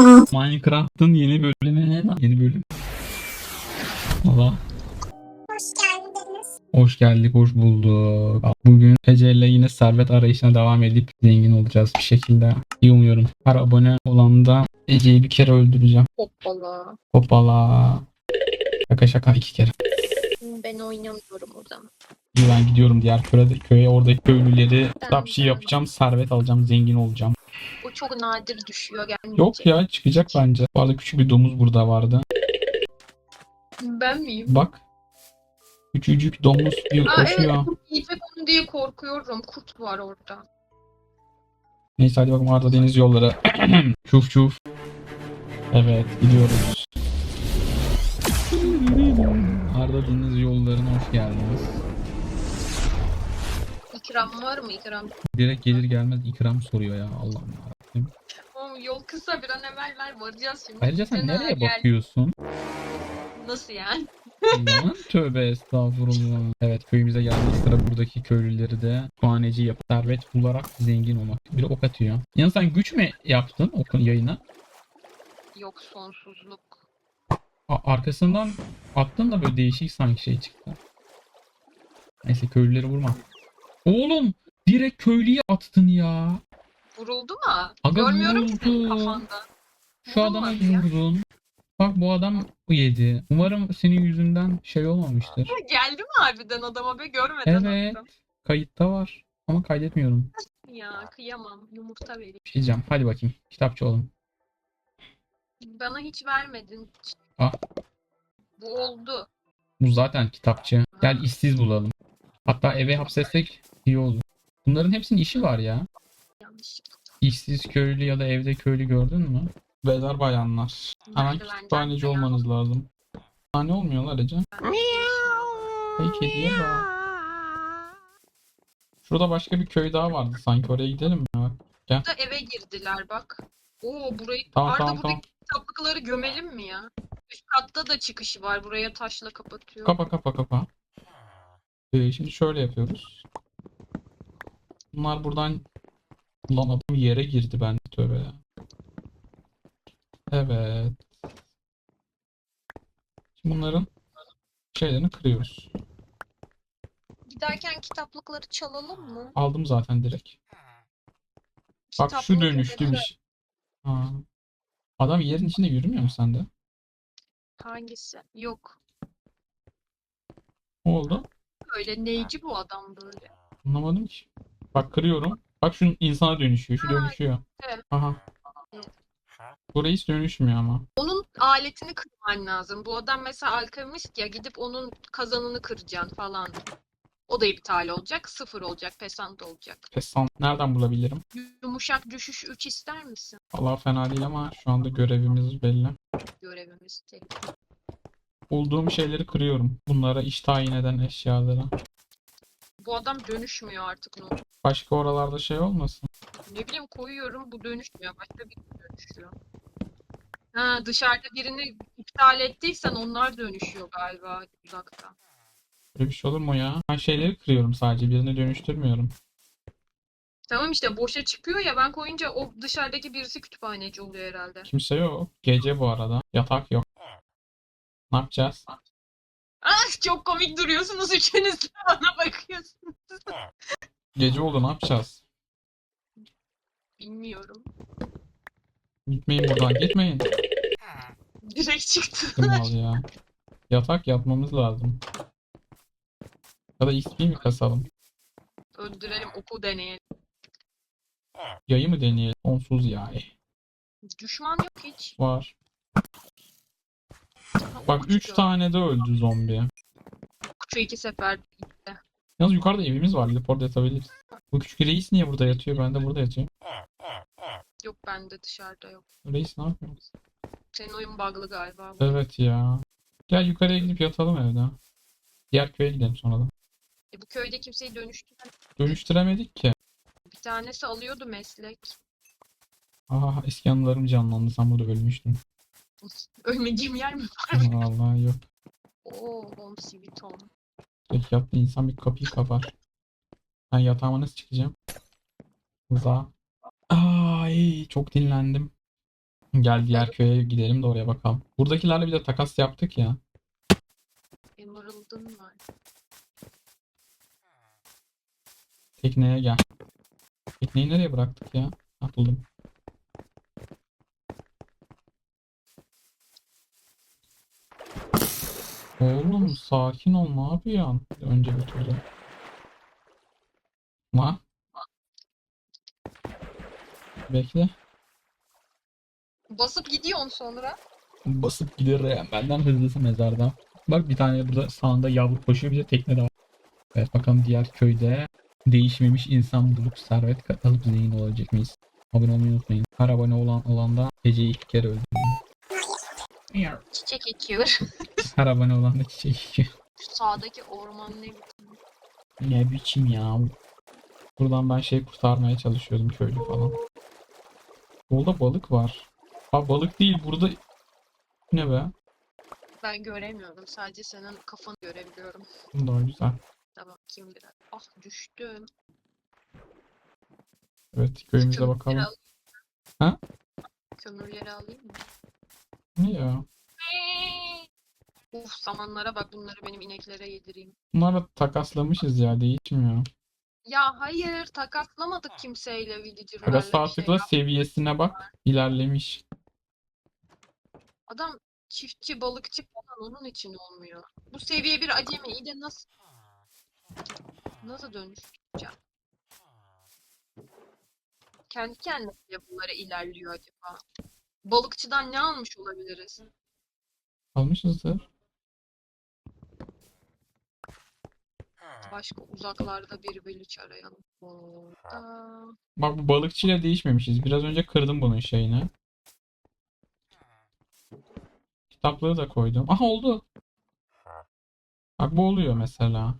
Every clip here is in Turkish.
Minecraft'ın yeni bölümüne yeni bölüm. Allah. Hoş geldiniz. Hoş geldik, hoş bulduk. Bugün Ece ile yine servet arayışına devam edip zengin olacağız bir şekilde. İyi umuyorum. Her abone olan da Ece'yi bir kere öldüreceğim. Hoppala. Hoppala. Şaka şaka iki kere. Ben oynamıyorum o zaman. İyi ben gidiyorum diğer köye, köye oradaki köylüleri kitapçı yapacağım, servet alacağım, zengin olacağım. Bu çok nadir düşüyor gelmeyecek. Yok ya çıkacak bence. Bu arada küçük bir domuz burada vardı. Ben miyim? Bak. Küçücük domuz bir Aa koşuyor. evet kurt yiyecek onu diye korkuyorum. Kurt var orada. Neyse hadi bakalım Arda Deniz yolları. çuf çuf. Evet gidiyoruz. Arda Deniz yollarına hoş geldiniz. İkram var mı ikram? Direkt gelir gelmez ikram soruyor ya Allah'ım. Oğlum yol kısa bir an evvel ver varacağız şimdi. Ayrıca sen Fena nereye gel- bakıyorsun? Nasıl yani? Lan tövbe estağfurullah. Evet köyümüze geldik sıra buradaki köylüleri de tuhaneci yapıp servet bularak zengin olmak. Biri ok atıyor. Yani sen güç mü yaptın okun yayına? Yok sonsuzluk. A- arkasından attın da böyle değişik sanki şey çıktı. Neyse köylüleri vurma. Oğlum direkt köylüye attın ya. Vuruldu mu? Aga Görmüyorum ki senin vuruldu. kafanda. Şu adama Vurulmadı ya. vurdun. Bak bu adam yedi. Umarım senin yüzünden şey olmamıştır. Geldi mi harbiden adama be görmeden Evet. attım. Kayıtta var. Ama kaydetmiyorum. Ya kıyamam. Yumurta vereyim. Bir şey diyeceğim. Hadi bakayım. Kitapçı oğlum. Bana hiç vermedin. Ah. Bu oldu. Bu zaten kitapçı. Gel işsiz bulalım. Hatta eve hapsetsek iyi olur. Bunların hepsinin işi var ya. Yanlış. İşsiz köylü ya da evde köylü gördün mü? Beyler bayanlar. Hemen kütüphaneci olmanız lazım. Kütüphane olmuyorlar Ece. Hey kediye bak. Şurada başka bir köy daha vardı sanki oraya gidelim mi? Bak. Da eve girdiler bak. Oo burayı Tamam Arda tamam buradaki tamam. kitaplıkları gömelim mi ya? Üst katta da çıkışı var. Buraya taşla kapatıyor. Kapa kapa kapa. Ee, şimdi şöyle yapıyoruz. Bunlar buradan Lan adam yere girdi ben tövbe ya. Evet. Şimdi bunların şeylerini kırıyoruz. Giderken kitaplıkları çalalım mı? Aldım zaten direkt. Bak şu Kitaplık dönüştüymüş. Ha. Adam yerin içinde yürümüyor mu sende? Hangisi? Yok. Ne oldu? Öyle neyci bu adam böyle? Anlamadım ki. Bak kırıyorum. Bak şu insana dönüşüyor. Şu dönüşüyor. evet. Aha. Burayı hiç dönüşmüyor ama. Onun aletini kırman lazım. Bu adam mesela alkemist ya gidip onun kazanını kıracaksın falan. O da iptal olacak. Sıfır olacak. Pesant olacak. Pessan nereden bulabilirim? Yumuşak düşüş 3 ister misin? Allah fena değil ama şu anda görevimiz belli. Görevimiz tek. Bulduğum şeyleri kırıyorum. Bunlara iş tayin eden eşyalara. Bu adam dönüşmüyor artık ne olacak? Başka oralarda şey olmasın? Ne bileyim koyuyorum bu dönüşmüyor. Başka bir dönüşüyor. Ha dışarıda birini iptal ettiysen onlar dönüşüyor galiba uzakta. Böyle bir şey olur mu ya? Ben şeyleri kırıyorum sadece. Birini dönüştürmüyorum. Tamam işte boşa çıkıyor ya ben koyunca o dışarıdaki birisi kütüphaneci oluyor herhalde. Kimse yok. Gece bu arada. Yatak yok. Ne yapacağız? Ah çok komik duruyorsunuz üçünüz de bana bakıyorsunuz. Gece oldu ne yapacağız? Bilmiyorum. Gitmeyin buradan. Gitmeyin. Direkt çıktı. Kim al ya? Yatak yapmamız lazım. Ya da XP mi kasalım? Öldürelim oku deneyelim. Yayı mı deneyelim? Sonsuz yay. Düşman yok hiç. Var. Bak okçu 3 gördüm. tane de öldü zombi. Okçu iki sefer gitti. Yalnız yukarıda evimiz var. Gidip orada yatabiliriz. Bu küçük reis niye burada yatıyor? Ben de burada yatıyorum. Yok bende dışarıda yok. Reis ne yapıyor? Senin oyun bug'lı galiba. Evet ya. Gel yukarıya gidip yatalım evde. Diğer köye gidelim sonra da. E, bu köyde kimseyi dönüştüren Dönüştüremedik ki. bir tanesi alıyordu meslek. Aha eski anılarım canlandı. Sen burada ölmüştün. Ölmediğim yer mi? Vallahi yok. Oo, home sweet home. Tek yattı insan bir kapıyı kapar. Ben yatağıma nasıl çıkacağım? Rıza. Ay çok dinlendim. Gel diğer köye gidelim de oraya bakalım. Buradakilerle bir de takas yaptık ya. Emerald'ın var. Tekneye gel. Tekneyi nereye bıraktık ya? Ha, Oğlum sakin ol ne yapıyorsun? Önce bir turda. Ma. Bekle. Basıp gidiyorsun sonra. Basıp gider ya. Benden hızlısı mezardan. Bak bir tane burada sağında yavru koşuyor. Bir de tekne de var. Evet bakalım diğer köyde değişmemiş insan bulup servet katıp zengin olacak mıyız? Abone olmayı unutmayın. Her abone olan alanda geceyi iki kere öldürdüm. Çiçek ekiyor. Her abone olan da çiçek ekiyor. Şu sağdaki orman ne biçim? Ne biçim ya. Buradan ben şey kurtarmaya çalışıyordum köylü falan. Burada balık var. Ha balık değil burada ne be? Ben göremiyorum. Sadece senin kafanı görebiliyorum. Daha güzel. Tamam kim biraz. Ah düştüm. Evet köyümüze Kömürleri bakalım. alayım. Ha? Kömürleri alayım mı? Ne ya? Uf samanlara bak bunları benim ineklere yedireyim. Bunları takaslamışız ya değişmiyor. Ya hayır takaslamadık kimseyle villager'larla bir sağ şey seviyesine bak. ilerlemiş. Adam çiftçi balıkçı falan onun için olmuyor. Bu seviye bir acemi iyi de nasıl nasıl dönüşeceğim? Kendi kendine bunlara ilerliyor acaba. Balıkçıdan ne almış olabiliriz? Almışızdır. Başka uzaklarda bir village arayalım. Orada. Bak bu balıkçıyla değişmemişiz. Biraz önce kırdım bunun şeyini. Kitaplığı da koydum. Aha oldu. Bak bu oluyor mesela.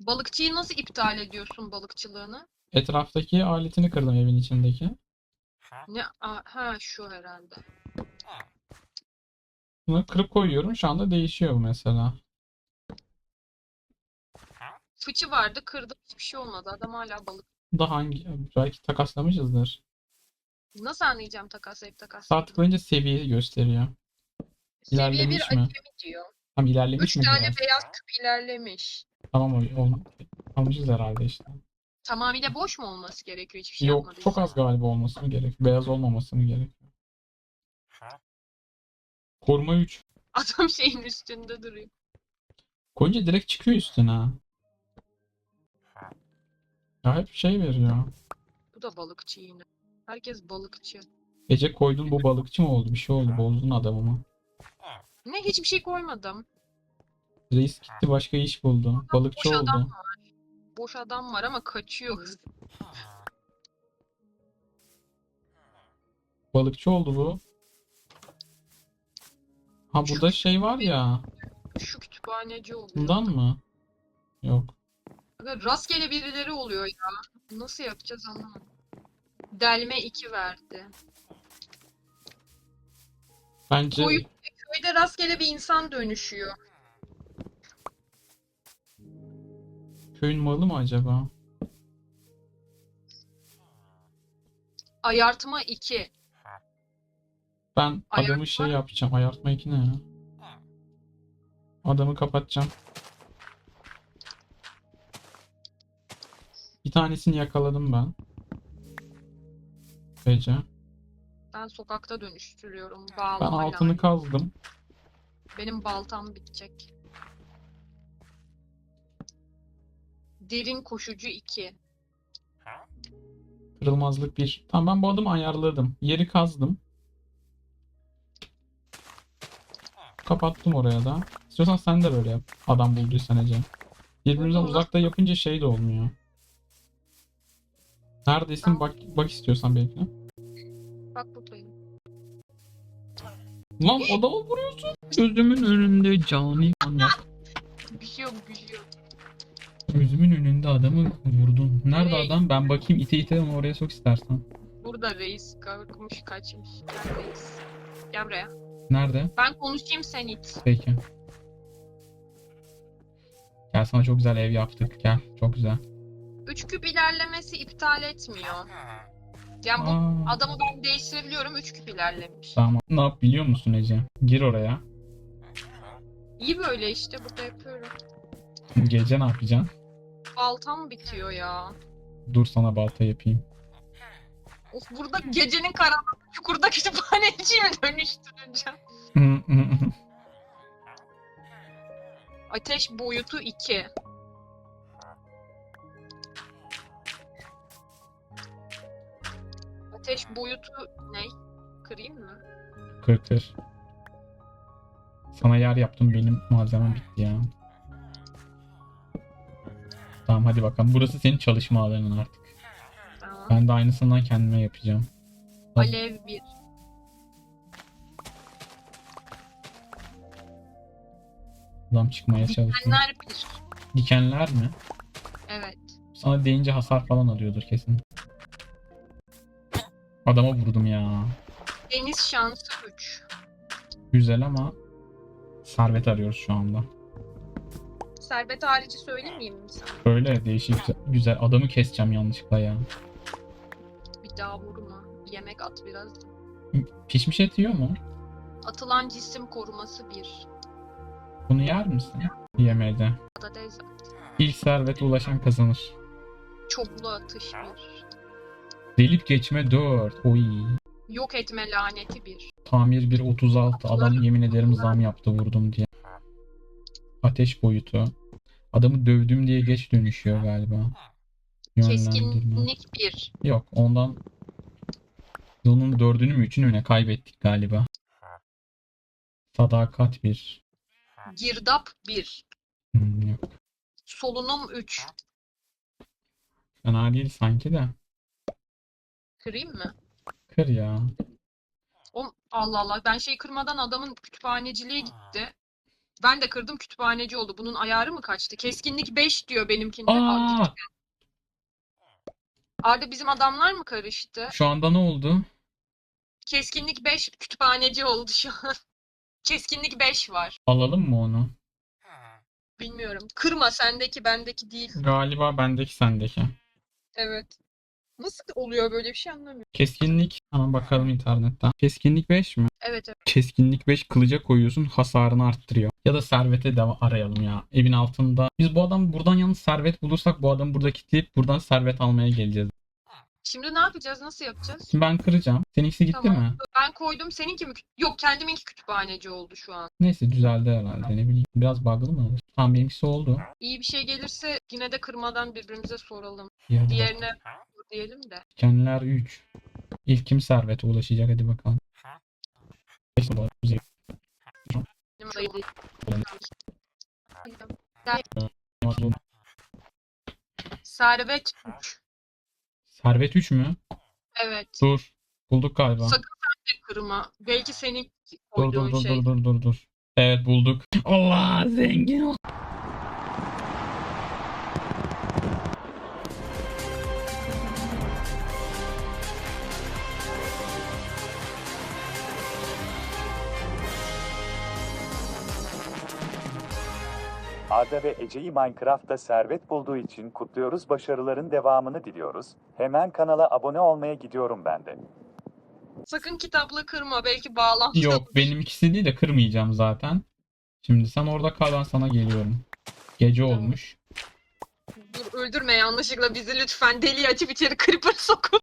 Balıkçıyı nasıl iptal ediyorsun balıkçılığını? Etraftaki aletini kırdım evin içindeki. Ne? Ha şu herhalde. Bunu kırıp koyuyorum. Şu anda değişiyor bu mesela. Fıçı vardı kırdım hiçbir şey olmadı. Adam hala balık. Da hangi? Belki takaslamışızdır. Nasıl anlayacağım takaslayıp Sağ takaslayıp? tıklayınca seviye gösteriyor. Seviye bir ilerlemiş mi? acemi diyor. Tam ilerlemiş Üç mi tane biraz? beyaz küp ilerlemiş. Tamam o olma. Almışız herhalde işte. Tamamıyla boş mu olması gerekiyor hiçbir şey Yok yapmadıysa? çok az galiba olması mı gerek? Beyaz olmaması mı gerekiyor? Koruma 3. Adam şeyin üstünde duruyor. Koyunca direkt çıkıyor üstüne. Ya hep şey veriyor. Bu da balıkçı yine. Herkes balıkçı. Gece koydun bu balıkçı mı oldu? Bir şey oldu. Bozdun adamımı. Ne hiçbir şey koymadım. Reis gitti başka iş buldu. Balıkçı Boş adam oldu. var. Boş adam var ama kaçıyor. Balıkçı oldu bu. Ha burada şey var ya. Şu kütüphaneci oluyor. Bundan mı? Yok. Aga, Rastgele birileri oluyor ya. Nasıl yapacağız anlamadım. Delme 2 verdi. Bence Koyun köyde rastgele bir insan dönüşüyor. köyün malı mı acaba? Ayartma 2. Ben adamı Ayartma- şey yapacağım. Ayartma 2 ne ya? Adamı kapatacağım. Bir tanesini yakaladım ben. Gece. Ben sokakta dönüştürüyorum. Ben altını kazdım. Benim baltam bitecek. Derin koşucu 2. Kırılmazlık 1. Tamam ben bu adamı ayarladım. Yeri kazdım. Kapattım oraya da. İstiyorsan sen de böyle yap. Adam bulduysan Ece. Birbirimizden Buldum. uzakta yapınca şey de olmuyor. Neredesin? Bak bak istiyorsan belki. Bak buradayım. Lan adamı vuruyorsun. Gözümün önünde cani manyak. Bir şey yok bir şey yok. Gözümün önünde adamı vurdun. Nerede Nereye adam? Ben bakayım ite ite onu oraya sok istersen. Burada reis kalkmış kaçmış. Gel reis. Gel buraya. Nerede? Ben konuşayım sen it. Peki. Gel sana çok güzel ev yaptık. Gel. Çok güzel. 3 küp ilerlemesi iptal etmiyor. Yani bu Aa, adamı ben değiştirebiliyorum. 3 küp ilerlemiş. Tamam. Ne yap biliyor musun Ece? Gir oraya. İyi böyle işte burada yapıyorum. Gece ne yapacaksın? Baltam bitiyor ya. Dur sana balta yapayım. Of burada gecenin karanlığı çukurda kütüphaneciye dönüştüreceğim? Ateş boyutu 2. Ateş boyutu ne? Kırayım mı? kır kır. Sana yer yaptım benim malzemem bitti ya. Tamam hadi bakalım. Burası senin çalışma alanın artık. Tamam. Ben de aynısından kendime yapacağım. Alev 1. Adam çıkmaya çalışıyor. Dikenler 1. Dikenler mi? Evet. Sana deyince hasar falan alıyordur kesin. Adama vurdum ya. Deniz şansı 3. Güzel ama servet arıyoruz şu anda. Servet harici söylemeyeyim mi sana? Böyle değişik güzel. Adamı keseceğim yanlışlıkla ya. Bir daha vurma. Yemek at biraz. Pişmiş et yiyor mu? Atılan cisim koruması 1. Bunu yer misin? Yemedi. Patates at. İlk servete ulaşan kazanır. Çoklu atış 1. Delip geçme 4. Oy. Yok etme laneti 1. Tamir 1 36. Adam yemin ederim zam yaptı vurdum diye. Ateş boyutu. Adamı dövdüm diye geç dönüşüyor galiba. Keskinlik 1. Yok ondan onun dördünü mü üçünü mü ne kaybettik galiba. Sadakat 1. Girdap 1. Hmm, yok. Solunum 3. Fena değil sanki de. Kırayım mı? Kır ya. O, Allah Allah ben şey kırmadan adamın kütüphaneciliğe gitti. Ben de kırdım kütüphaneci oldu. Bunun ayarı mı kaçtı? Keskinlik 5 diyor benimkinde. Aa, Arda bizim adamlar mı karıştı? şu anda ne oldu? Keskinlik 5 kütüphaneci oldu şu an. Keskinlik 5 var. Alalım mı onu? Bilmiyorum. Kırma sendeki bendeki değil. Galiba bendeki sendeki. Evet. Nasıl oluyor böyle bir şey anlamıyorum. Keskinlik. Hemen bakalım internetten. Keskinlik 5 mi? Evet evet. Keskinlik 5 kılıca koyuyorsun hasarını arttırıyor. Ya da servete de arayalım ya. Evin altında. Biz bu adam buradan yalnız servet bulursak bu adamı burada kilitleyip buradan servet almaya geleceğiz. Şimdi ne yapacağız? Nasıl yapacağız? Şimdi ben kıracağım. Seninkisi gitti Tamam. mi? Ben koydum. Seninki mi? Yok kendiminki kütüphaneci oldu şu an. Neyse düzeldi herhalde ne bileyim. Biraz bug'lı mı? Tamam benimkisi oldu. İyi bir şey gelirse yine de kırmadan birbirimize soralım. Diğerine diyelim de. Dikenler 3. İlk kim servete ulaşacak hadi bakalım. Servet 3. Servet 3 mü? Evet. Dur. Bulduk galiba. Sakın sen de kırma. Belki senin Dur koyduğun dur dur şey. dur dur dur dur. Evet bulduk. Allah zengin ol. Arda ve Ece'yi Minecraft'ta servet bulduğu için kutluyoruz, başarıların devamını diliyoruz. Hemen kanala abone olmaya gidiyorum ben de. Sakın kitapla kırma. Belki bağlantı. Yok benimkisi değil de kırmayacağım zaten. Şimdi sen orada kal ben sana geliyorum. Gece olmuş. Dur öldürme yanlışlıkla bizi lütfen. Deli açıp içeri creeper sokun.